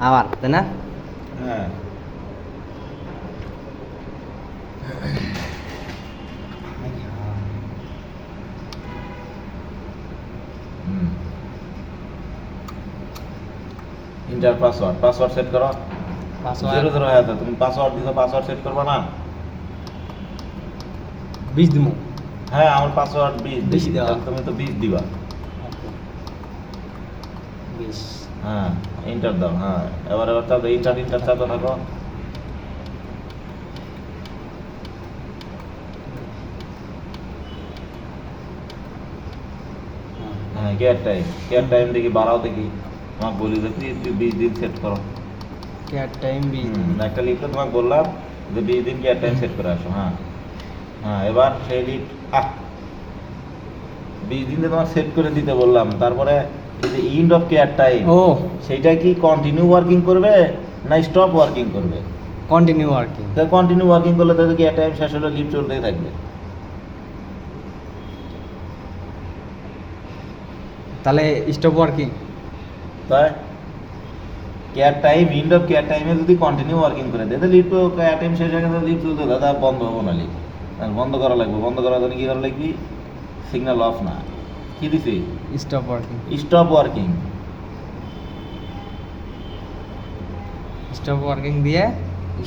আবার তাই না হ্যাঁ ইন্টার পাসওয়ার্ড পাসওয়ার্ড সেট করো জিরো পাসওয়ার্ড জিরো হয়ে তুমি পাসওয়ার্ড দিছো পাসওয়ার্ড সেট করবে না বিশ দিমু হ্যাঁ আমার পাসওয়ার্ড বিশ বিশ দিছি। দেওয়া। তাহলে তুমি তো বিশ দিবা বিশ হ্যাঁ ইন্টার দাও হ্যাঁ। এবার এবার চাপো ইন্টার ইন্টার চাপতে থাকো হ্যাঁ কেয়ার টাইম কেয়ার টাইম দেখি বাড়াও দেখি। তোমাকে বলি যে তুই বিশ দিন সেট করো। কেয়ার টাইম বিশ দিন। একটা লিফটে তোমাকে বললাম যে বিশ দিন কেয়ার টাইম সেট করে আসো হ্যাঁ। হ্যাঁ এবার সেই লিফট আহ! বিশ দিনে তোমাকে সেট করে দিতে বললাম তারপরে যে ইন্ড অফ কেয়ার টাইম ও। সেইটা কি কন্টিনিউ ওয়ার্কিং করবে না স্টপ ওয়ার্কিং করবে? কন্টিনিউ ওয়ার্কিং তো কন্টিনিউ ওয়ার্কিং করলে তাদের কি টাইম শেষ হলে লিফট চলতেই থাকবে? তাহলে স্টপ ওয়ার্কিং তাই care time end of care টাইমে যদি কন্টিনিউ ওয়ার্কিং করে দেয় তো লিফট কেয়ার টাইম শেষ হয়ে গেছে লিফট চলতে দাদা বন্ধ হব না লিফট বন্ধ করা লাগবে। বন্ধ করার জন্য কি করা লাগবে? সিগন্যাল অফ না। কি দিছি? Stop working stop working stop working দিয়ে?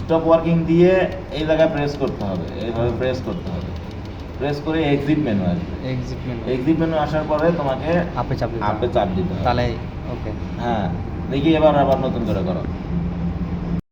স্টপ ওয়ার্কিং দিয়ে এই জায়গায় প্রেস করতে হবে। এইভাবে প্রেস করতে হবে। প্রেস করে এক্সিট মেনু আসবে। এক্সিট মেনু এক্সিট মেনু আসার পরে তোমাকে আপে চাপ দিতে আপে চাপ দিতে হবে। তাহলে ওকে হ্যাঁ দেখি এবার আবার নতুন করে করো।